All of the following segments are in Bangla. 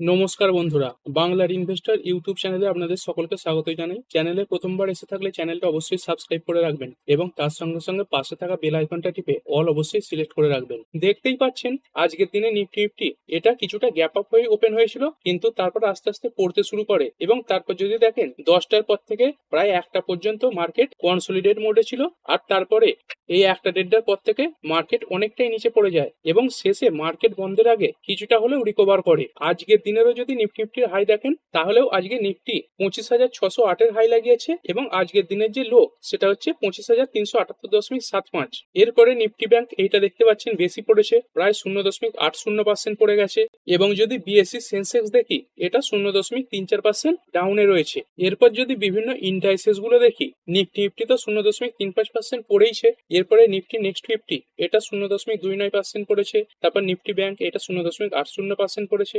নমস্কার বন্ধুরা, বাংলার ইনভেস্টর ইউটিউব চ্যানেলে আপনাদের সকলকে স্বাগত জানাই। চ্যানেলে প্রথমবার এসে থাকলে চ্যানেলটা অবশ্যই সাবস্ক্রাইব করে রাখবেন এবং তার সঙ্গে সঙ্গে পাশে থাকা বেল আইকনটা টিপে অল অবশ্যই সিলেক্ট করে রাখবেন। দেখতেই পাচ্ছেন, আজকের দিনে নিফটি নিফটি এটা কিছুটা গ্যাপ আপ হয়ে ওপেন হয়েছিল, কিন্তু তারপর আস্তে আস্তে পড়তে শুরু করে এবং তারপর যদি দেখেন, দশটার পর থেকে প্রায় একটা পর্যন্ত মার্কেট কনসলিডেট মোডে ছিল আর তারপরে এই একটা দেড়টার পর থেকে মার্কেট অনেকটাই নিচে পড়ে যায় এবং শেষে মার্কেট বন্ধের আগে কিছুটা হলেও রিকভার করে। আজকের দিনেরও যদি নিফটি নিফটির হাই দেখেন, তাহলেও আজকে নিফটি পঁচিশ হাজার ছশো আটের হাই লাগিয়েছে এবং আজকের দিনের যে লো সেটা হচ্ছে পঁচিশ হাজার তিনশো আটাত্তর দশমিক সাত পাঁচ। এরপরে নিফটি ব্যাংক এইটা দেখতে পাচ্ছেন, বেশি পড়েছে, প্রায় শূন্য দশমিক আট শূন্য পার্সেন্ট পড়ে গেছে। এবং যদি বিএসসি সেন্সেক্স দেখি, এটা শূন্য দশমিক তিন চার পার্সেন্ট ডাউনে রয়েছে। এরপর যদি বিভিন্ন ইন্ডাইসেসগুলো দেখি নিফটি নিফটি তো শূন্য দশমিক তিন পাঁচ পার্সেন্ট পড়েইছে এরপরে নিফটি নেক্সট ফিফটি এটা শূন্য দশমিক দুই নয় পার্সেন্ট পড়েছে। তারপর নিফটি ব্যাংক এটা শূন্য দশমিক আট শূন্য পার্সেন্ট পড়েছে।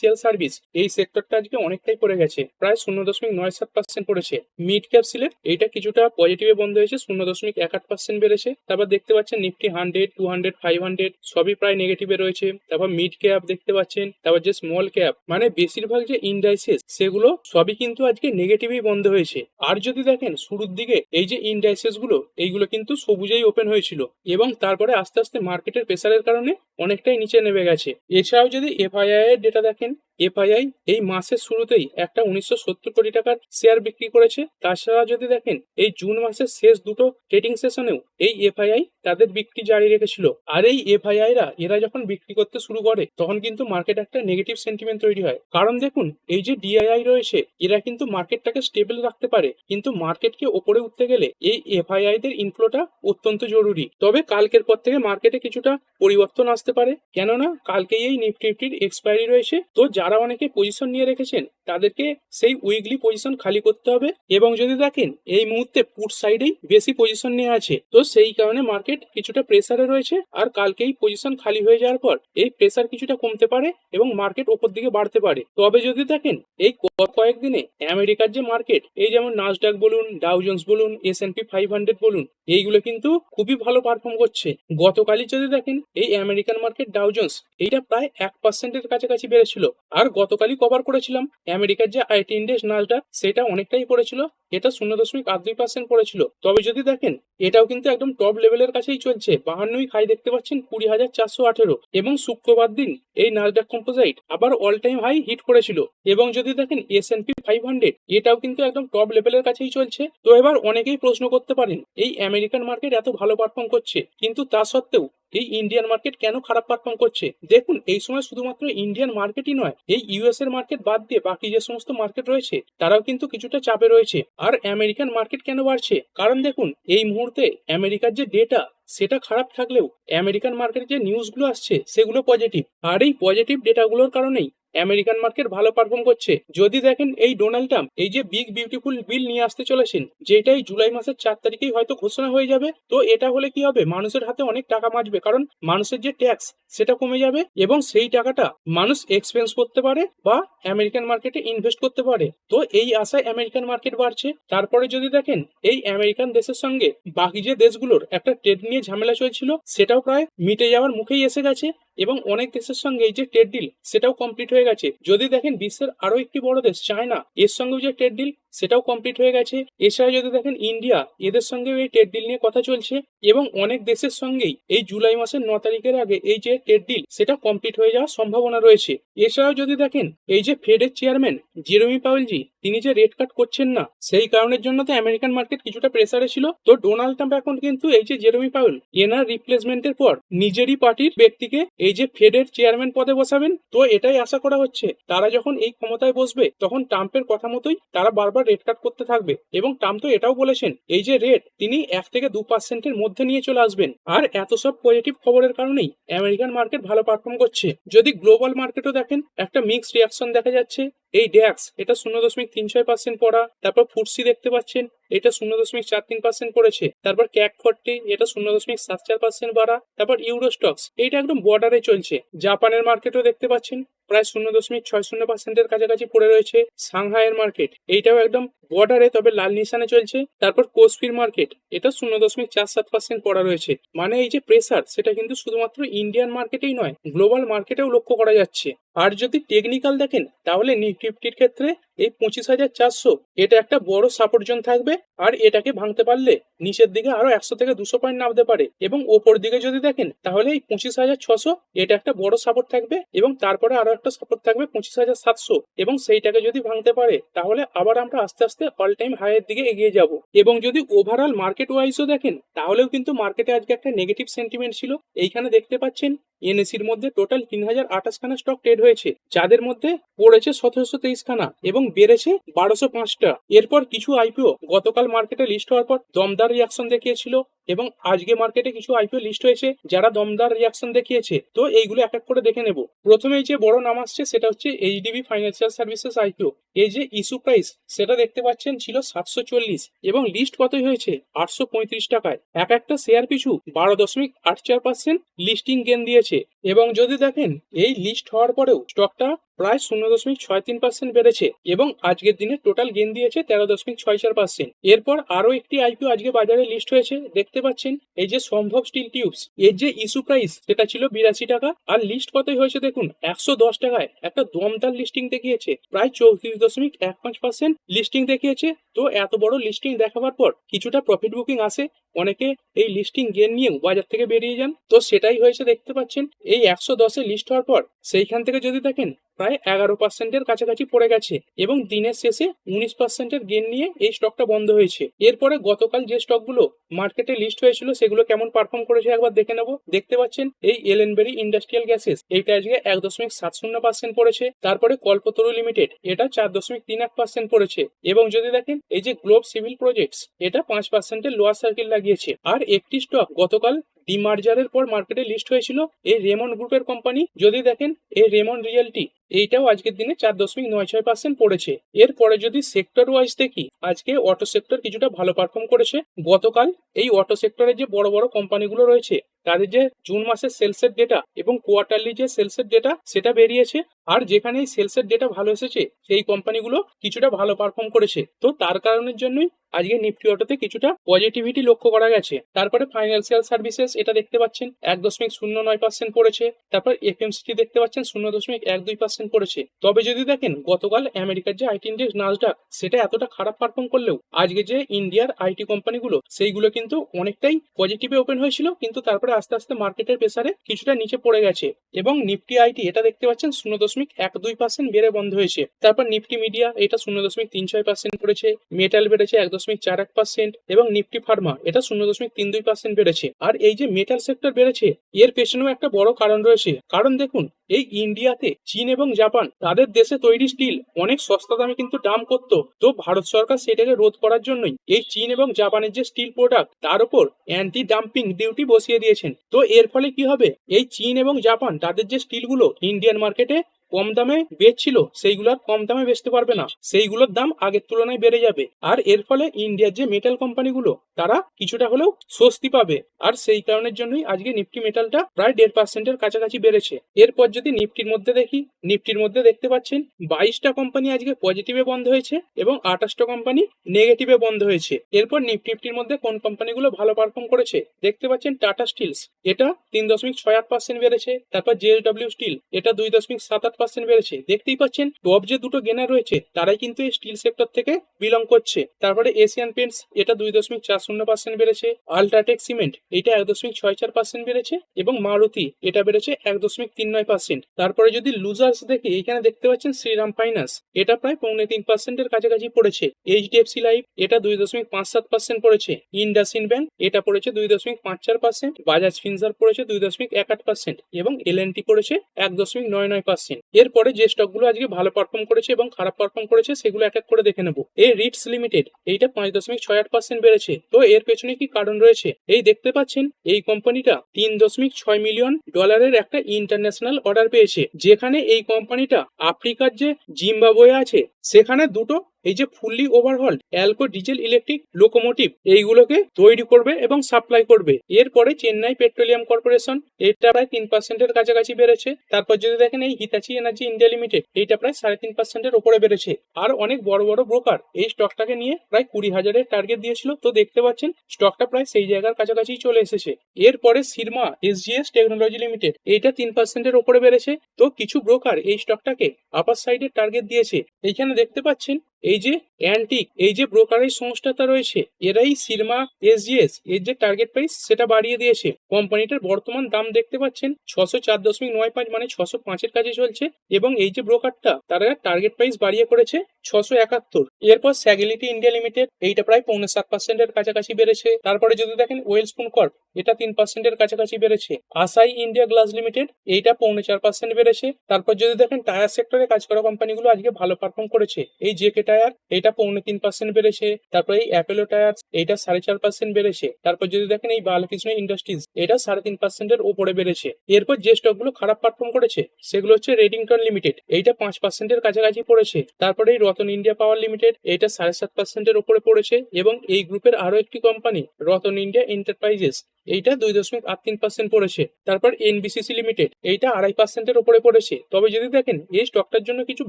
ফাইন্যান্সিয়াল সার্ভিস এই সেক্টরটা আজকে অনেকটাই পড়ে গেছে। প্রায় শূন্য দশমিক নয় সাত পার্সেন্ট পড়েছে। মিড ক্যাপ সিলেক্ট এইটা কিছুটা পজিটিভে বন্ধ হয়েছে, শূন্য দশমিক এক আট পার্সেন্ট বেড়েছে। তারপর দেখতে পাচ্ছেন Nifty hundred two hundred five hundred সবই প্রায় নেগেটিভে রয়েছে। তারপর মিড ক্যাপ দেখতে পাচ্ছেন, তারপর যে স্মল ক্যাপ মানে বেশিরভাগ যে ইন্ডাইসেস সেগুলো সবই কিন্তু আজকে নেগেটিভই বন্ধ হয়েছে। আর যদি দেখেন, শুরুর দিকে এই যে ইন্ডাইসেসগুলো, এইগুলো কিন্তু সবুজেই ওপেন হয়েছিল এবং তারপরে আস্তে আস্তে মার্কেটের প্রেসারের কারণে অনেকটাই নিচে নেমে গেছে। এছাড়াও যদি এফআইআই এর ডেটা দেখেন time এফআইআই এই মাসের শুরুতেই একটা উনিশশো সত্তর কোটি টাকার শেয়ার বিক্রি করেছে। তাছাড়া যদি দেখেন, এই জুন মাসের শেষ দুটো ট্রেডিং সেশনেও এই এফআইআই তাদের বিক্রি জারি রেখেছিল। আর এই এফআইআই রা এরা যখন বিক্রি করতে শুরু করে, তখন কিন্তু মার্কেট একটা নেগেটিভ সেন্টিমেন্ট তৈরি হয়। কারণ দেখুন, এই যে ডিআইআই রয়েছে, এরা কিন্তু মার্কেটটাকে স্টেবল রাখতে পারে। কিন্তু মার্কেটকে ওপরে উঠতে গেলে এই এফআইআই দের ইনফ্লোটা অত্যন্ত জরুরি। তবে কালকের পর থেকে মার্কেটে কিছুটা পরিবর্তন আসতে পারে। কেননা, কালকেই এই নিফটি নিফটির এক্সপায়ারি রয়েছে। তো যারা অনেকে পজিশন নিয়ে রেখেছেন। তাদেরকে সেই উইকলি পজিশন খালি করতে হবে এবং যদি দেখেন এই মুহূর্তে পুট সাইডেই বেশি পজিশন নিয়ে আছে, তো সেই কারণে মার্কেট কিছুটা প্রেসারে রয়েছে আর কালকেই পজিশন খালি হয়ে যাওয়ার পর এই প্রেসার কিছুটা কমতে পারে এবং মার্কেট ওপর দিকে বাড়তে পারে। তবে যদি দেখেন এই কয়েকদিনে আমেরিকার যে মার্কেট এই যেমন নাসডাক বলুন ডাউজন্স বলুন S and P five hundred বলুন, এইগুলো কিন্তু খুবই ভালো পারফর্ম করছে। গতকালই যদি দেখেন এই আমেরিকান মার্কেট ডাউজন্স এইটা প্রায় এক পার্সেন্টের কাছাকাছি বেড়েছিল। আর গতকালই কভার করেছিলাম। আমেরিকার যে আইটি ইন্ডেক্স নাসডাক সেটা অনেকটাই পড়েছিল। এটা শূন্য দশমিক আট দুই পার্সেন্ট পড়েছিল। তবে যদি দেখেন, এটাও কিন্তু একদম টপ লেভেলের কাছেই চলছে। বাহান্নই হাই দেখতে পাচ্ছেন কুড়ি হাজার চারশো আঠেরো। এবং শুক্রবার দিন এই নাসডাক কম্পোজাইট আবার অল টাইম হাই হিট করেছিল। এবং যদি দেখেন S and P five hundred এটাও কিন্তু একদম টপ লেভেলের কাছেই চলছে। তো এবার অনেকেই প্রশ্ন করতে পারেন, এই আমেরিকান মার্কেট এত ভালো পারফর্ম করছে? কিন্তু তা সত্ত্বেও এই ইন্ডিয়ান মার্কেট কেন খারাপ পারফর্ম করছে? দেখুন, এই সময় শুধুমাত্র ইন্ডিয়ান মার্কেটই নয়, এই ইউএস এর মার্কেট বাদ দিয়ে বাকি যে সমস্ত মার্কেট রয়েছে, তারাও কিন্তু কিছুটা চাপে রয়েছে। আর আমেরিকান মার্কেট কেন বাড়ছে? কারণ দেখুন, এই মুহূর্তে আমেরিকার যে ডেটা সেটা খারাপ থাকলেও আমেরিকান মার্কেটে যে নিউজগুলো আসছে, সেগুলো পজিটিভ আর এই পজিটিভ ডেটাগুলোর কারণেই আমেরিকান মার্কেট ভালো পারফর্ম করছে। যদি দেখেন এই ডোনাল্ড ট্রাম্প এই যে বিগ বিউটিফুল বিল নিয়ে আসতে চলেছেন যেটা এই জুলাই মাসের চার তারিখেই হয়তো ঘোষণা হয়ে যাবে, তো এটা হলে কি হবে? মানুষের হাতে অনেক টাকা বাঁচবে, কারণ মানুষের যে ট্যাক্স সেটা কমে যাবে এবং সেই টাকাটা মানুষ এক্সপেন্স করতে পারে বা আমেরিকান মার্কেটে ইনভেস্ট করতে পারে। তো এই আশায় আমেরিকান মার্কেট বাড়ছে। তারপরে যদি দেখেন, এই আমেরিকান দেশের সঙ্গে বাকি যে দেশগুলোর একটা ট্রেড নিয়ে ঝামেলা চলছিল, সেটাও প্রায় মিটে যাওয়ার মুখেই এসে গেছে এবং অনেক দেশের সঙ্গে এই যে ট্রেড ডিল সেটাও কমপ্লিট হয়ে গেছে। যদি দেখেন বিশ্বের আরও একটি বড় দেশ চায়না এর সঙ্গেও যে ট্রেড ডিল সেটাও কমপ্লিট হয়ে গেছে। এছাড়া যদি দেখেন ইন্ডিয়া এদের সঙ্গেও এই ট্রেড ডিল নিয়ে কথা চলছে এবং অনেক দেশের সঙ্গেই এই জুলাই মাসের ন তারিখের আগে এই যে ট্রেড ডিল সেটা কমপ্লিট হয়ে যাওয়ার সম্ভাবনা রয়েছে। এছাড়াও যদি দেখেন এই যে ফেডের চেয়ারম্যান জেরমি পাউলজি তিনি যে রেট কাট করছেন না, সেই কারণের জন্য তো আমেরিকান মার্কেট কিছুটা প্রেসারে ছিল। তো ডোনাল্ড ট্রাম্প এখন কিন্তু এই যে জেরমি পাউল এনার রিপ্লেসমেন্টের পর নিজেরই পার্টির ব্যক্তিকে এই যে ফেডের চেয়ারম্যান পদে বসাবেন। তো এটাই আশা করা হচ্ছে, তারা যখন এই ক্ষমতায় বসবে, তখন ট্রাম্পের কথা মতোই তারা বারবার রেট কাট করতে থাকবে। এবং ট্রাম্প তো এটাও বলেছেন, এই যে রেট তিনি এক থেকে দু পার্সেন্টের মধ্যে নিয়ে চলে আসবেন। আর এত সব পজিটিভ খবরের কারণেই আমেরিকান মার্কেট ভালো পারফর্ম করছে। যদি গ্লোবাল মার্কেটও দেখেন, একটা মিক্সড রিয়াকশন দেখা যাচ্ছে। এই ড্যাক্স এটা শূন্য দশমিক তিন ছয় পার্সেন্ট পড়া। তারপর ফুটসি দেখতে পাচ্ছেন, এটা শূন্য দশমিক চার তিন পার্সেন্ট পড়েছে। তারপর ক্যাক ফর্টি এটা শূন্য দশমিক সাত চার পার্সেন্ট বাড়া। তারপর ইউরো স্টক্স এইটা একদম বর্ডারে চলছে। জাপানের মার্কেটও দেখতে পাচ্ছেন প্রায় শূন্য দশমিক ছয় শূন্য পার্সেন্টের কাছাকাছি পড়ে রয়েছে সাংহাইয়ের মার্কেট। এইটাও একদম বর্ডারে, তবে লাল নিশানে চলছে। তারপর কোসপির মার্কেট, এটা শূন্য দশমিক চার সাত পার্সেন্ট পড়া রয়েছে। মানে এই যে প্রেসার সেটা কিন্তু শুধুমাত্র ইন্ডিয়ান মার্কেটেই নয় গ্লোবাল মার্কেটেও লক্ষ্য করা যাচ্ছে। আর যদি টেকনিক্যাল দেখেন, তাহলে নিফটি ফিফটির ক্ষেত্রে এই পঁচিশ হাজার চারশো, এটা একটা বড় সাপোর্ট জোন থাকবে। আর এটাকে ভাঙতে পারলে নিচের দিকে আরও একশো থেকে দুশো পয়েন্ট নামতে পারে। এবং ওপর দিকে যদি দেখেন, তাহলে এই পঁচিশ হাজার ছশো, এটা একটা বড় সাপোর্ট থাকবে। এবং তারপরে আরও একটা সাপোর্ট থাকবে পঁচিশ হাজার সাতশো। এবং সেইটাকে যদি ভাঙতে পারে, তাহলে আবার আমরা আস্তে আস্তে অল টাইম হাইয়ের দিকে এগিয়ে যাব। এবং যদি ওভারঅল মার্কেট ওয়াইজও দেখেন, তাহলেও কিন্তু মার্কেটে আজকে একটা নেগেটিভ সেন্টিমেন্ট ছিল। এইখানে দেখতে পাচ্ছেন এনএসির মধ্যে টোটাল তিন হাজার আঠাশ খানা স্টক ট্রেড হয়েছে, যাদের মধ্যে পড়েছে সতেরোশো তেইশ খানা এবং বেড়েছে বারোশো পাঁচটা। এরপর কিছু আইপিও গতকাল মার্কেটে লিস্ট হওয়ার পর দমদার রিয়াকশন দেখিয়েছিল। এবং আজকে মার্কেটে কিছু আইপিও লিস্ট হয়েছে যারা দমদার রিয়াকশন দেখিয়েছে। তো এইগুলো এক এক করে দেখে নেব। প্রথমেই যে বড় নাম আসছে সেটা হচ্ছে এইচডিবি ফাইন্যান্সিয়াল সার্ভিসেস আইপিও এই যে ইস্যু প্রাইস সেটা দেখতে পাচ্ছেন ছিল সাতশো চল্লিশ এবং লিস্ট কতই হয়েছে? আটশো পঁয়ত্রিশ টাকায়। এক একটা শেয়ার পিছু বারো দশমিক আট চার পার্সেন্ট লিস্টিং গেন দিয়েছে। এবং যদি দেখেন, এই লিস্ট হওয়ার পরেও স্টকটা প্রায় শূন্য দশমিক ছয় তিন পার্সেন্ট বেড়েছে এবং আজকের দিনে টোটাল গেন দিয়েছে তেরো দশমিক ছয় চার পার্সেন্ট এরপর আরও একটি আইপিও আজকে বাজারে লিস্ট হয়েছে। দেখতে পাচ্ছেন, এই যে সম্ভব স্টিল টিউবস এর যে ইস্যু প্রাইস সেটা ছিল বিরাশি টাকা। আর লিস্ট কতই হয়েছে দেখুন, একশো দশ টাকায় একটা দমদার লিস্টিং দেখিয়েছে। প্রায় চৌত্রিশ দশমিক এক পাঁচ পার্সেন্ট লিস্টিং দেখিয়েছে। তো এত বড় লিস্টিং দেখাবার পর কিছুটা প্রফিট বুকিং আসে। অনেকে এই লিস্টিং গেন নিয়ে বাজার থেকে বেরিয়ে যান। তো সেটাই হয়েছে, দেখতে পাচ্ছেন, এই একশো দশে লিস্ট হওয়ার পর সেইখান থেকে যদি দেখেন প্রায় এগারো পার্সেন্টের কাছাকাছি পড়ে গেছে এবং দিনের শেষে উনিশ পার্সেন্টের গেন নিয়ে এই স্টকটা বন্ধ হয়েছে। এরপরে গতকাল যে স্টকগুলো মার্কেটে লিস্ট হয়েছিল, সেগুলো কেমন পারফর্ম করেছে একবার দেখে নেব। দেখতে পাচ্ছেন এই এলেনবেরি ইন্ডাস্ট্রিয়াল গ্যাসেস এইটা আজকে এক দশমিক সাত শূন্য পার্সেন্ট পড়েছে। তারপরে কল্পতরু লিমিটেড এটা চার দশমিক তিন এক পার্সেন্ট পড়েছে। এবং যদি দেখেন এই যে গ্লোব সিভিল প্রজেক্টস এটা পাঁচ পার্সেন্টের লোয়ার সার্কেল লাগিয়েছে। আর একটি স্টক গতকাল ডিমার্জারের পর মার্কেটে লিস্ট হয়েছিল এই রেমন গ্রুপের কোম্পানি যদি দেখেন, এই রেমন রিয়েলটি, এইটাও আজকের দিনে চার দশমিক নয় ছয় পার্সেন্ট পড়েছে। এরপরে যদি সেক্টর ওয়াইজ দেখি, আজকে অটো সেক্টর কিছুটা ভালো পারফর্ম করেছে। গতকাল এই অটো সেক্টরের যে বড় বড় কোম্পানিগুলো রয়েছে তাদের যে জুন মাসের সেলসের ডেটা এবং কোয়ার্টারলি যে সেলসের ডেটা সেটা বেরিয়েছে। আর যেখানে সেলসের ডেটা ভালো এসেছে, সেই কোম্পানিগুলো কিছুটা ভালো পারফর্ম করেছে। তো তার কারণের জন্যই আজকে নিফটি অটোতে কিছুটা পজিটিভিটি লক্ষ্য করা গেছে। তারপরে ফাইন্যান্সিয়াল সার্ভিসেস এটা দেখতে পাচ্ছেন, এক দশমিক শূন্য নয় পার্সেন্ট পড়েছে। তারপর এফএমসিটি দেখতে পাচ্ছেন, শূন্য দশমিক এক দুই পার্সেন্ট পড়েছে। তবে যদি দেখেন, গতকাল আমেরিকার যে আইটি ইন্ডেক্স নাসডাক সেটা এতটা খারাপ পারফর্ম করলেও আজকে যে ইন্ডিয়ার আইটি কোম্পানিগুলো সেইগুলো কিন্তু অনেকটাই পজিটিভে ওপেন হয়েছিল। কিন্তু তারপরে আস্তে আস্তে মার্কেটের প্রেসারে কিছুটা নিচে পড়ে গেছে এবং নিফটি আইটি এটা দেখতে পাচ্ছেন শূন্য দশমিক এক দুই পার্সেন্ট বেড়ে বন্ধ হয়েছে। তারপর নিফটি মিডিয়া এটা শূন্য দশমিক তিন ছয় পার্সেন্ট পড়েছে মেটাল বেড়েছে এক দশমিক চার এক পার্সেন্ট এবং নিফটি ফার্মা এটা শূন্য দশমিক তিন দুই পার্সেন্ট বেড়েছে। আর এই যে মেটাল সেক্টর বেড়েছে, এর পেছনেও একটা বড় কারণ রয়েছে। কারণ দেখুন, এই ইন্ডিয়াতে চীন এবং জাপান তাদের দেশে তৈরি স্টিল অনেক সস্তা দামে কিন্তু দাম করতো। তো ভারত সরকার সেটাকে রোধ করার জন্যই এই চীন এবং জাপানের যে স্টিল প্রোডাক্ট তার উপর অ্যান্টি ডাম্পিং ডিউটি বসিয়ে দিয়েছেন তো এর ফলে কি হবে? এই চীন এবং জাপান, তাদের যে স্টিলগুলো ইন্ডিয়ান মার্কেটে কম দামে বেচছিল, সেইগুলো আর কম দামে বেচতে পারবে না। সেইগুলোর দাম আগের তুলনায় বেড়ে যাবে। আর এর ফলে ইন্ডিয়ার যে মেটাল কোম্পানিগুলো তারা কিছুটা হলেও স্বস্তি পাবে। আর সেই কারণের জন্যই আজকে নিফটি মেটালটা প্রায় দেড় পার্সেন্টের কাছাকাছি বেড়েছে। এরপর যদি নিফটির মধ্যে দেখি, নিফটির মধ্যে দেখতে পাচ্ছেন, বাইশটা কোম্পানি আজকে পজিটিভে বন্ধ হয়েছে এবং আঠাশটা কোম্পানি নেগেটিভে বন্ধ হয়েছে। এরপর নিফটি নিফটির মধ্যে কোন কোম্পানিগুলো ভালো পারফর্ম করেছে, দেখতে পাচ্ছেন টাটা স্টিলস এটা তিন দশমিক ছয় আট পার্সেন্ট বেড়েছে। তারপর জেএসডব্লিউ স্টিল এটা দুই দশমিক সাত আট পার্সেন্ট বেড়েছে। দেখতেই পাচ্ছেন, টপ যে দুটো গেনার রয়েছে, তারাই কিন্তু এই স্টিল সেক্টর থেকে বিলং করছে। তারপরে এশিয়ান পেন্টস এটা দুই দশমিক চার শূন্য পার্সেন্ট বেড়েছে। আলট্রাটেক সিমেন্ট এটা এক দশমিক ছয় চার পার্সেন্ট বেড়েছে। এবং মারুতি, এটা বেড়েছে এক দশমিক তিন নয় পার্সেন্ট। তারপরে যদি লুজার্স দেখি এখানে দেখতে পাচ্ছেন শ্রীরাম ফাইন্যান্স এটা প্রায় পৌনে তিন পার্সেন্টের কাছাকাছি পড়েছে। এইচডিএফসি লাইফ এটা দুই দশমিক পাঁচ সাত পার্সেন্ট পড়েছে। ইন্ডাসিন ব্যাংক এটা পড়েছে দুই দশমিক পাঁচ চার পার্সেন্ট। বাজাজ ফিনসার পড়েছে দুই দশমিক এক আট পার্সেন্ট। এবং এলএনটি পড়েছে এক দশমিক নয় নয় পার্সেন্ট। এরপরে যে স্টকগুলো আজকে ভালো পারফর্ম করেছে এবং খারাপ পারফর্ম করেছে, সেগুলো এক এক করে দেখে নেব। এই রিটস লিমিটেড এইটা পাঁচ দশমিক ছয় আট পার্সেন্ট বেড়েছে। তো এর পেছনে কি কারণ রয়েছে? এই দেখতে পাচ্ছেন, এই কোম্পানিটা তিন দশমিক ছয় মিলিয়ন ডলারের একটা ইন্টারন্যাশনাল অর্ডার পেয়েছে। যেখানে এই কোম্পানিটা আফ্রিকার যে জিম্বাবয়ে আছে, সেখানে দুটো এই যে fully overhaul ALCO diesel electric locomotive এইগুলোকে তৈরি করবে এবং সাপ্লাই করবে। এরপরে চেন্নাই পেট্রোলিয়াম কর্পোরেশন, এটা প্রায় তিন পার্সেন্টের কাছাকাছি বেড়েছে। তারপর যদি দেখেন এই হিতাচি এনার্জি ইন্ডিয়া লিমিটেড, এইটা প্রায় সাড়ে তিন পার্সেন্টের উপরে বেড়েছে। আর অনেক বড় বড় ব্রোকার এই স্টকটাকে নিয়ে প্রায় কুড়ি হাজারের টার্গেট দিয়েছিল। তো দেখতে পাচ্ছেন স্টকটা প্রায় সেই জায়গার কাছাকাছি চলে এসেছে। এরপরে সিরমা এসজিএস টেকনোলজি লিমিটেড, এইটা তিন পার্সেন্টের উপরে বেড়েছে। তো কিছু ব্রোকার এই স্টকটাকে আপার সাইডে টার্গেট দিয়েছে। এইখানে দেখতে পাচ্ছেন এই যে অ্যান্টিক এই যে ব্রোকারেজ সংস্থাটা রয়েছে, এরাই সিরমা এসজিএস এর যে টার্গেট প্রাইস সেটা বাড়িয়ে দিয়েছে। কোম্পানিটার বর্তমান দাম দেখতে পাচ্ছেন ছশো চার দশমিক নয় পাঁচ মানে ছশো পাঁচের কাছে চলছে এবং এই যে ব্রোকারটা তারা টার্গেট প্রাইস বাড়িয়ে করেছে ছশো একাত্তর। এরপর স্যাগিলিটি ইন্ডিয়া লিমিটেড এইটা প্রায় পৌনে সাত পার্সেন্টের কাছাকাছি বেড়েছে। তারপরে যদি দেখেন ওয়েলস্পুন কর্প এটা তিন পার্সেন্টের কাছাকাছি বেড়েছে। আসাই ইন্ডিয়া গ্লাস লিমিটেড এইটা পৌনে চার পার্সেন্ট বেড়েছে। তারপর যদি দেখেন টায়ার সেক্টরে কাজ করা কোম্পানিগুলো আজকে ভালো পারফর্ম করেছে। এই জেকে টায়ার এটা পৌনে তিন পার্সেন্ট বেড়েছে। তারপর এই অ্যাপেলো টায়ার এইটা সাড়ে চার পার্সেন্ট বেড়েছে। তারপর যদি দেখেন এই বালকৃষ্ণ ইন্ডাস্ট্রিজ এটা সাড়ে তিন পার্সেন্টের উপরে বেড়েছে। এরপর যে স্টকগুলো খারাপ পারফর্ম করেছে, সেগুলো হচ্ছে রেডিংটন লিমিটেড এইটা পাঁচ পার্সেন্টের কাছাকাছি পড়েছে। তারপরে এই রতন ইন্ডিয়া পাওয়ার লিমিটেড এটা সাড়ে সাত পার্সেন্টের উপরে পড়েছে। এবং এই গ্রুপের আরও একটি কোম্পানি রতন ইন্ডিয়া এন্টারপ্রাইজেস এইটা দুই দশমিক আট তিন পার্সেন্ট পড়েছে। তারপর এনবিসিসি লিমিটেড এইটা আড়াই পার্সেন্টের উপরে পড়েছে। তবে যদি দেখেন, এই স্টকটার জন্য কিছু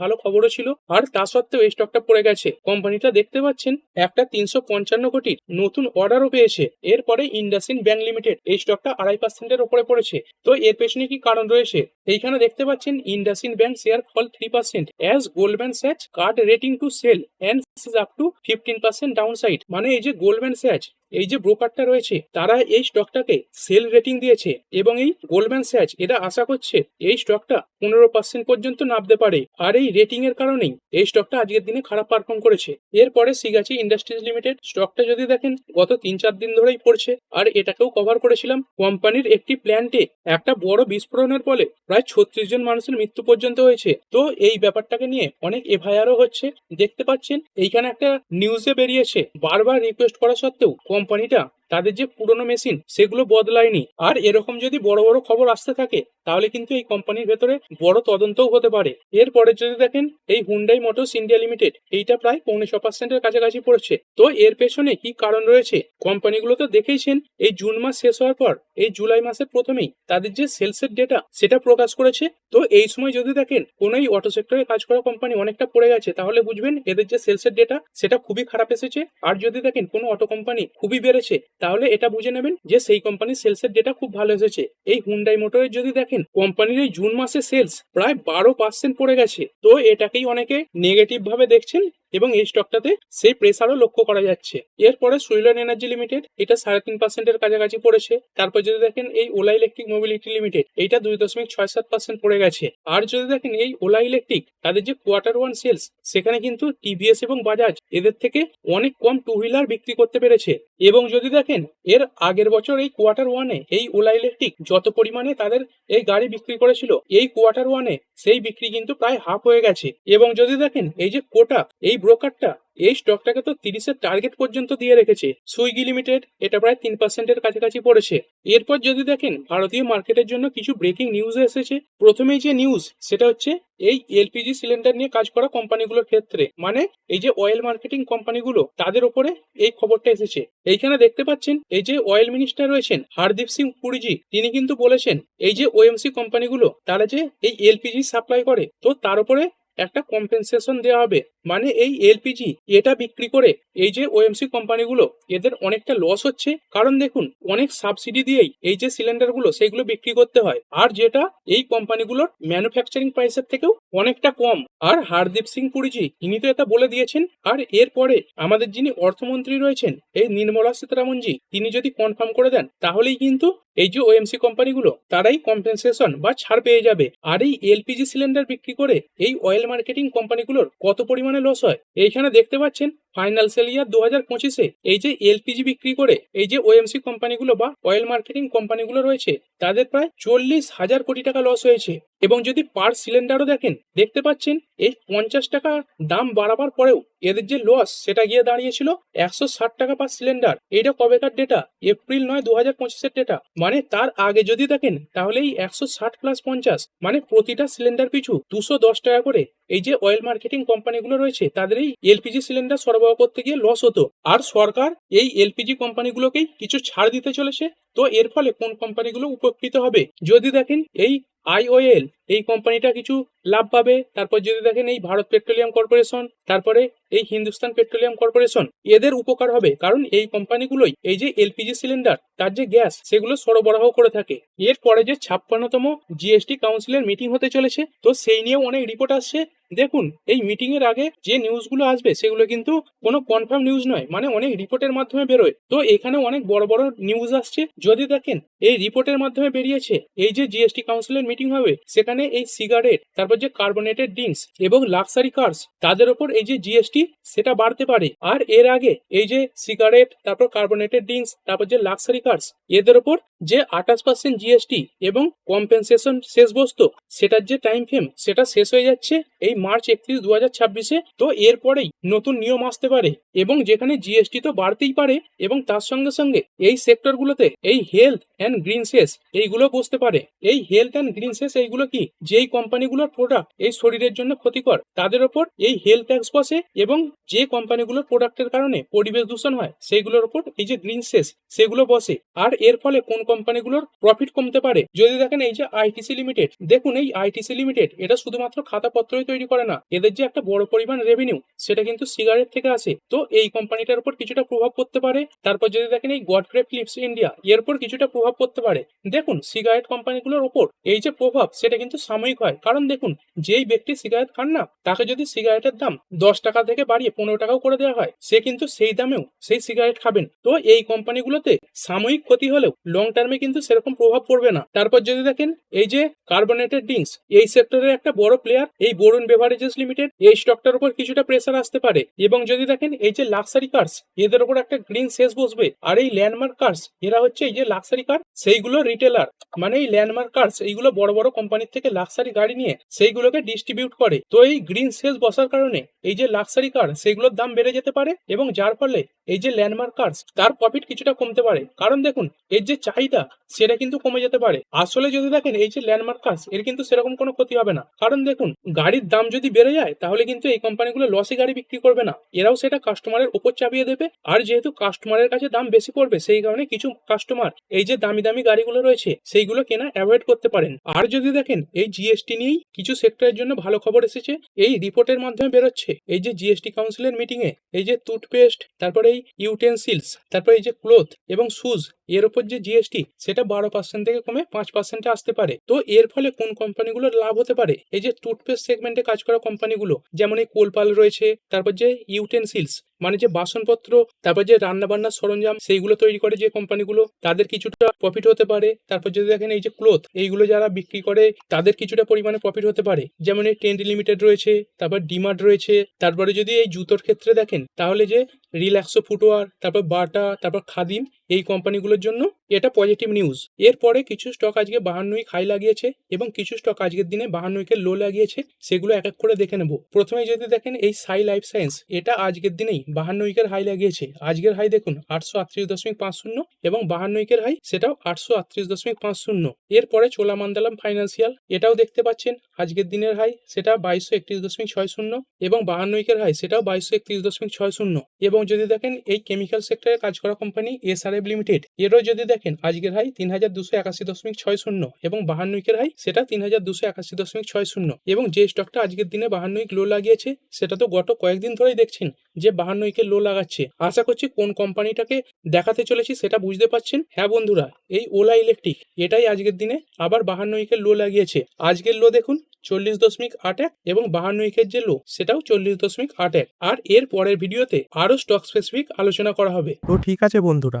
ভালো খবরও ছিল, আর তা সত্ত্বেও এই স্টকটা পড়ে গেছে। কোম্পানিটা দেখতে পাচ্ছেন, একটা তিনশো পঞ্চান্ন কোটির নতুন অর্ডারও পেয়েছে। এরপরে ইন্ডাসিন ব্যাংক লিমিটেড এই স্টকটা আড়াই পার্সেন্টের উপরে পড়েছে। তো এর পেছনে কি কারণ রয়েছে? এইখানে দেখতে পাচ্ছেন IndusInd bank share fall three percent as Goldman Sachs cut rating to sell and up to fifteen percent downside মানে এই যে গোল্ডম্যান স্যাচ এই যে ব্রোকারটা রয়েছে, তারা এই স্টকটাকে সেল রেটিং দিয়েছে এবং এই গোল্ডম্যান স্যাচ এরা আশা করছে এই স্টকটা পনেরো পার্সেন্ট পর্যন্ত নামতে পারে। আর এই রেটিং এর কারণেই এই স্টকটা আজকের দিনে খারাপ পারফর্ম করেছে। এরপরে সিগাচি ইন্ডাস্ট্রিজ লিমিটেড স্টকটা যদি দেখেন, গত তিন চার দিন ধরেই পড়ছে। আর এটাকেও কভার করেছিলাম কোম্পানির একটি প্ল্যান্টে একটা বড় বিস্ফোরণের ফলে প্রায় ছত্রিশ জন মানুষের মৃত্যু পর্যন্ত হয়েছে। তো এই ব্যাপারটাকে নিয়ে অনেক এফআইআরও হচ্ছে। দেখতে পাচ্ছেন, এইখানে একটা নিউজে বেরিয়েছে। বারবার রিকোয়েস্ট করা সত্ত্বেও কোম্পানিটা তাদের যে পুরনো মেশিন, সেগুলো বদলায়নি। আর এরকম যদি বড় বড় খবর আসতে থাকে, তাহলে কিন্তু এই কোম্পানির ভেতরে বড় তদন্তও হতে পারে। এরপরে যদি দেখেন, এই হুন্ডাই মোটরস ইন্ডিয়া লিমিটেড এইটা প্রায় পৌনে ছ পার্সেন্টের কাছাকাছি পড়েছে। তো এর পেছনে কি কারণ রয়েছে? কোম্পানিগুলো তো দেখেইছেন, এই জুন মাস শেষ হওয়ার পর, এই জুলাই মাসের প্রথমেই তাদের যে সেলসের ডেটা সেটা প্রকাশ করেছে। তো এই সময় যদি দেখেন, কোন এই অটো সেক্টরে কাজ করা কোম্পানি অনেকটা পড়ে গেছে, তাহলে বুঝবেন এদের যে সেলসের ডেটা সেটা খুবই খারাপ এসেছে। আর যদি দেখেন, কোনো অটো কোম্পানি খুবই বেড়েছে তাহলে এটা বুঝে নেবেন যে সেই কোম্পানির সেলস এর ডেটা খুব ভালো এসেছে। এই হুন্ডাই মোটরের যদি দেখেন কোম্পানির এই জুন মাসে সেলস প্রায় বারো পার্সেন্ট পড়ে গেছে। তো এটাকেই অনেকে নেগেটিভ ভাবে দেখছেন। এবং এই স্টকটাতে সেই প্রেসারও লক্ষ্য করা যাচ্ছে। এরপরে সুইলন এনার্জি লিমিটেড এটা সাড়ে তিন পার্সেন্টের কাছাকাছি পড়েছে। তারপর যদি দেখেন এই ওলা ইলেকট্রিক মোবিলিটি লিমিটেড এইটা দুই দশমিক ছয় সাত পার্সেন্ট পড়ে গেছে। আর যদি দেখেন এই ওলা ইলেকট্রিক তাদের যে কোয়ার্টার ওয়ান সেলস সেখানে কিন্তু টিভিএস এবং বাজাজ এদের থেকে অনেক কম টু হুইলার বিক্রি করতে পেরেছে। এবং যদি দেখেন, এর আগের বছর এই কোয়ার্টার ওয়ানে এই ওলা ইলেকট্রিক যত পরিমাণে তাদের এই গাড়ি বিক্রি করেছিল, এই কোয়ার্টার ওয়ানে সেই বিক্রি কিন্তু প্রায় হাফ হয়ে গেছে। এবং যদি দেখেন, এই যে কোটা এই ব্রোকারটা এই স্টকটাকে তো তিরিশের টার্গেট পর্যন্ত দিয়ে রেখেছে। সুইগি লিমিটেড এটা প্রায় তিন পার্সেন্টের কাছাকাছি পড়েছে। এরপর যদি দেখেন ভারতীয় মার্কেটের জন্য কিছু ব্রেকিং নিউজ এসেছে। প্রথমেই যে নিউজ সেটা হচ্ছে এই এলপিজি সিলিন্ডার নিয়ে কাজ করা কোম্পানিগুলোর ক্ষেত্রে। মানে এই যে অয়েল মার্কেটিং কোম্পানিগুলো তাদের উপরে এই খবরটা এসেছে। এইখানে দেখতে পাচ্ছেন এই যে অয়েল মিনিস্টার রয়েছেন হারদীপ সিং পুরীজি, তিনি কিন্তু বলেছেন এই যে ওএমসি কোম্পানিগুলো তারা যে এই এলপিজি সাপ্লাই করে, তো তার উপরে একটা কম্পেনসেশন দেওয়া হবে। মানে এই এলপিজি এটা বিক্রি করে এই যে ওএমসি কোম্পানিগুলো এদের অনেকটা লস হচ্ছে। কারণ দেখুন, অনেক সাবসিডি দিয়েই এই যে সিলিন্ডারগুলো সেগুলো বিক্রি করতে হয়। আর যেটা এই কোম্পানিগুলোর ম্যানুফ্যাকচারিং প্রাইসের থেকেও অনেকটা কম। আর হারদীপ সিং পুরীজি তিনি তো এটা বলে দিয়েছেন। আর এরপরে আমাদের যিনি অর্থমন্ত্রী রয়েছেন, এই নির্মলা সীতারামনজি তিনি যদি কনফার্ম করে দেন, তাহলেই কিন্তু এই যে ওএমসি কোম্পানিগুলো, তারাই কম্পেনসেশন বা ছাড় পেয়ে যাবে। আর এই এলপিজি সিলিন্ডার বিক্রি করে এই অয়েল মার্কেটিং কোম্পানিগুলোর কত পরিমাণে লস হয়? এইখানে দেখতে পাচ্ছেন ফাইন্যান্সিয়াল ইয়ার দু হাজার পঁচিশে এই যে এলপিজি বিক্রি করে এই যে ওএমসি কোম্পানিগুলো বা অয়েল মার্কেটিং কোম্পানিগুলো রয়েছে, তাদের প্রায় চল্লিশ হাজার কোটি টাকা লস হয়েছে। এবং যদি পার সিলিন্ডারও দেখেন, দেখতে পাচ্ছেন এই পঞ্চাশ টাকা দাম বাড়াবার পরেও এদের যে লস সেটা গিয়ে দাঁড়িয়েছিল একশো ষাট টাকা পার সিলিন্ডার এটা কবেকার ডেটা এপ্রিল নয় দু হাজার পঁচিশের ডেটা মানে তার আগে যদি দেখেন, তাহলে এই একশো ষাট প্লাস পঞ্চাশ মানে প্রতিটা সিলিন্ডার পিছু দুশো দশ টাকা করে এই যে অয়েল মার্কেটিং কোম্পানিগুলো রয়েছে, তাদের এই এলপিজি সিলিন্ডার সরবরাহ করতে গিয়ে লস হতো। আর সরকার এই এলপিজি কোম্পানিগুলোকেই কিছু ছাড় দিতে চলেছে। তো এর ফলে কোন কোম্পানিগুলো উপকৃত হবে? যদি দেখেন এই আইওএল এই কোম্পানিটা কিছু লাভ পাবে। তারপর যদি দেখেন এই ভারত পেট্রোলিয়াম কর্পোরেশন, তারপরে এই হিন্দুস্তান পেট্রোলিয়াম কর্পোরেশন, এদের উপকার হবে। কারণ এই কোম্পানিগুলোই এই যে এলপিজি সিলিন্ডার তার যে গ্যাস সেগুলো সরবরাহ করে থাকে। এরপরে যে ছাপ্পান্নতম জিএসটি কাউন্সিলের মিটিং হতে চলেছে, তো সেই নিয়েও অনেক রিপোর্ট আসছে। দেখুন, এই মিটিং এর আগে যে নিউজগুলো আসবে, সেগুলো কিন্তু কোনো কনফার্ম নিউজ নয় মানে অনেক রিপোর্টের মাধ্যমে বেরোয়। তো এখানে অনেক বড় বড় নিউজ আসছে। যদি দেখেন, এই রিপোর্টের মাধ্যমে বেরিয়েছে, এই যে জিএসটি কাউন্সিলের মিটিং হবে, সেখানে এই সিগারেট তারপর যে কার্বনেটেড ড্রিঙ্কস এবং লাক্সারি কার্স তাদের ওপর এই যে জিএসটি সেটা বাড়তে পারে। আর এর আগে এই যে সিগারেট তারপর কার্বনেটেড ড্রিঙ্কস তারপর যে লাক্সারি কার্স এদের ওপর যে আঠাশ পার্সেন্ট জিএসটি এবং কম্পেনসেশন শেষ বস্তু, সেটার যে টাইম ফ্রেম সেটা শেষ হয়ে যাচ্ছে এই মার্চ একত্রিশ দু হাজার ছাব্বিশে, তো এরপরেই নতুন নিয়ম আসতে পারে এবং যেখানে জিএসটি তো বাড়তেই পারে এবং তার সঙ্গে সঙ্গে এই সেক্টরগুলোতে এই হেলথ অ্যান্ড গ্রিন সেস এইগুলো বসতে পারে। এই হেলথ অ্যান্ড গ্রিন সেস এইগুলো কি? যেই কোম্পানিগুলোর প্রোডাক্ট এই শরীরের জন্য ক্ষতিকর, তাদের ওপর এই হেলথ ট্যাক্স বসে এবং যে কোম্পানিগুলোর প্রোডাক্টের কারণে পরিবেশ দূষণ হয়, সেইগুলোর ওপর এই যে গ্রিন সেস সেগুলো বসে। আর এর ফলে কোন কোম্পানিগুলোর প্রফিট কমতে পারে? যদি দেখেন এই যে আইটিসি লিমিটেড দেখুন এই আইটিসি লিমিটেড এটা শুধুমাত্র খাতাপত্রই তৈরি করে না। এদের যে একটা বড় পরিমাণ রেভিনিউ সেটা কিন্তু সিগারেট থেকে আসে। তো এই কোম্পানিটার উপর কিছুটা প্রভাব পড়তে পারে। তারপর যদি দেখেন এই গডফ্রে ফিলিপস ইন্ডিয়া এর উপর কিছুটা প্রভাব পড়তে পারে। দেখুন সিগারেট কোম্পানিগুলোর ওপর এই যে প্রভাব, সেটা কিন্তু সাময়িক হয়। কারণ দেখুন, যেই ব্যক্তি সিগারেট খান না, তাকে যদি সিগারেটের দাম দশ টাকা থেকে বাড়িয়ে পনেরো টাকাও করে দেওয়া হয়, সে কিন্তু সেই দামেও সেই সিগারেট খাবেন। তো এই কোম্পানিগুলোতে সাময়িক ক্ষতি হলেও লং টার্মে কিন্তু সেরকম প্রভাব পড়বে না। তারপর যদি দেখেন, এই যে কার্বনেটেড ড্রিঙ্কস এই সেক্টরের একটা বড় প্লেয়ার এই বরুণ বেভারেজেস লিমিটেড এই স্টকটার উপর কিছুটা প্রেসার আসতে পারে। এবং যদি দেখেন, এই যে লাক্সারি কার্স এদের উপর একটা গ্রিন শেষ বসবে। আর এই ল্যান্ডমার্ক কার্স এরা হচ্ছে এই যে লাক্সারি কার সেইগুলো রিটেলার মানে এই ল্যান্ডমার্ক কার্স এইগুলো বড় বড় কোম্পানির থেকে লাক্সারি গাড়ি নিয়ে সেইগুলোকে ডিস্ট্রিবিউট করে। তো এই গ্রিন শেষ বসার কারণে এই যে লাক্সারি কার সেগুলোর দাম বেড়ে যেতে পারে এবং যার ফলে এই যে ল্যান্ডমার্ক কার্স তার প্রফিট কিছুটা কমতে পারে। কারণ দেখুন, এর যে চাহিদা, সেটা কিন্তু কমে যেতে পারে। আসলে যদি দেখেন, এই যে ল্যান্ডমার্ক কার্স এর কিন্তু সেরকম কোনো ক্ষতি হবে না। কারণ দেখুন, গাড়ির দাম যদি বেড়ে যায়, তাহলে কিন্তু এই কোম্পানিগুলো লসে গাড়ি বিক্রি করবে না। এরাও সেটা কাস্টমারের উপর চাপিয়ে দেবে। আর যেহেতু কাস্টমারের কাছে দাম বেশি পড়বে, সেই কারণে কিছু কাস্টমার এই যে দামি দামি গাড়িগুলো রয়েছে, সেইগুলো কেনা অ্যাভয়েড করতে পারেন। আর যদি দেখেন, এই জিএসটি নিয়েই কিছু সেক্টরের জন্য ভালো খবর এসেছে, এই রিপোর্টের মাধ্যমে বেরোচ্ছে। এই যে জিএসটি কাউন্সিলের মিটিং এ এই যে টুথপেস্ট তারপরে ইউটেন্সিলস তারপরে এই যে ক্লোথ এবং শুজ এর উপর যে জিএসটি সেটা বারো পার্সেন্ট থেকে কমে পাঁচ পার্সেন্টে আসতে পারে। তো এর ফলে কোন কোম্পানিগুলোর লাভ হতে পারে? এই যে টুথপেস্ট সেগমেন্টে কাজ করা কোম্পানিগুলো যেমন এই কোলপাল রয়েছে, তারপর যে ইউটেন্সিলস মানে যে বাসনপত্র, তারপর যে রান্না বান্নার সরঞ্জাম, সেইগুলো তৈরি করে যে কোম্পানিগুলো তাদের কিছুটা প্রফিট হতে পারে। তারপর যদি দেখেন এই যে ক্লোথ এইগুলো যারা বিক্রি করে, তাদের কিছুটা পরিমাণে প্রফিট হতে পারে। যেমন এই টেন্ডি লিমিটেড রয়েছে, তারপর ডিমার্ট রয়েছে, তারপরে যদি এই জুতোর ক্ষেত্রে দেখেন, তাহলে যে রিল্যাক্সো ফুটওয়ার তারপর বাটা তারপর খাদিম এই কোম্পানিগুলোর জন্য এটা পজিটিভ নিউজ এরপরে কিছু স্টক আজকে বাহান্ন উইক হাই লাগিয়েছে এবং কিছু স্টক আজকের দিনে বাহান্ন উইকের লো লাগিয়েছে, সেগুলো এক এক করে দেখে নেব। প্রথমে যদি দেখেন এই সাই লাইফ সায়েন্স এটা আজকের দিনেই বাহান্ন উইকের হাই লাগিয়েছে। আজকের হাই দেখুন, আটশো আটত্রিশ দশমিক পাঁচ শূন্য এবং বাহান্ন উইকের হাই সেটাও আটশো আটত্রিশ দশমিক পাঁচ শূন্য। এরপরে চোলামান্দালাম ফাইন্যান্সিয়াল এটাও দেখতে পাচ্ছেন, আজকের দিনের হাই সেটা বাইশশো একত্রিশ দশমিক ছয় শূন্য এবং বাহান্ন উইকের হাই সেটাও বাইশশো একত্রিশ দশমিক ছয় শূন্য। এবং যদি দেখেন এই কেমিক্যাল সেক্টরে কাজ করা কোম্পানি এসআরএফ লিমিটেড এরও যদি দেখেন, আজকের হাই তিন হাজার দুশো একাশি দশমিক ছয় শূন্য এবং বাহান্ন উইকের হাই সেটা তিন হাজার দুশো একাশি দশমিক ছয় শূন্য এবং যে স্টকটা আজকের দিনে বাহান্ন উইক লো লাগিয়েছে, সেটা তো গত কয়েকদিন ধরেই দেখছেন যে বাহান্ন উইকের লো লাগাচ্ছে। আশা করছি কোন কোম্পানিটাকে দেখাতে চলেছি সেটা বুঝতে পারছেন? হ্যাঁ বন্ধুরা, এই ওলা ইলেকট্রিক, এটাই আজকের দিনে আবার বাহান্ন উইকের লো লাগিয়েছে। আজকের লো দেখুন, চল্লিশ দশমিক আট এক এবং বাহান্ন উইকের যে লো, সেটাও চল্লিশ দশমিক আট এক। আর এর পরের ভিডিওতে আরও স্টক স্পেসিফিক আলোচনা করা হবে। তো ঠিক আছে বন্ধুরা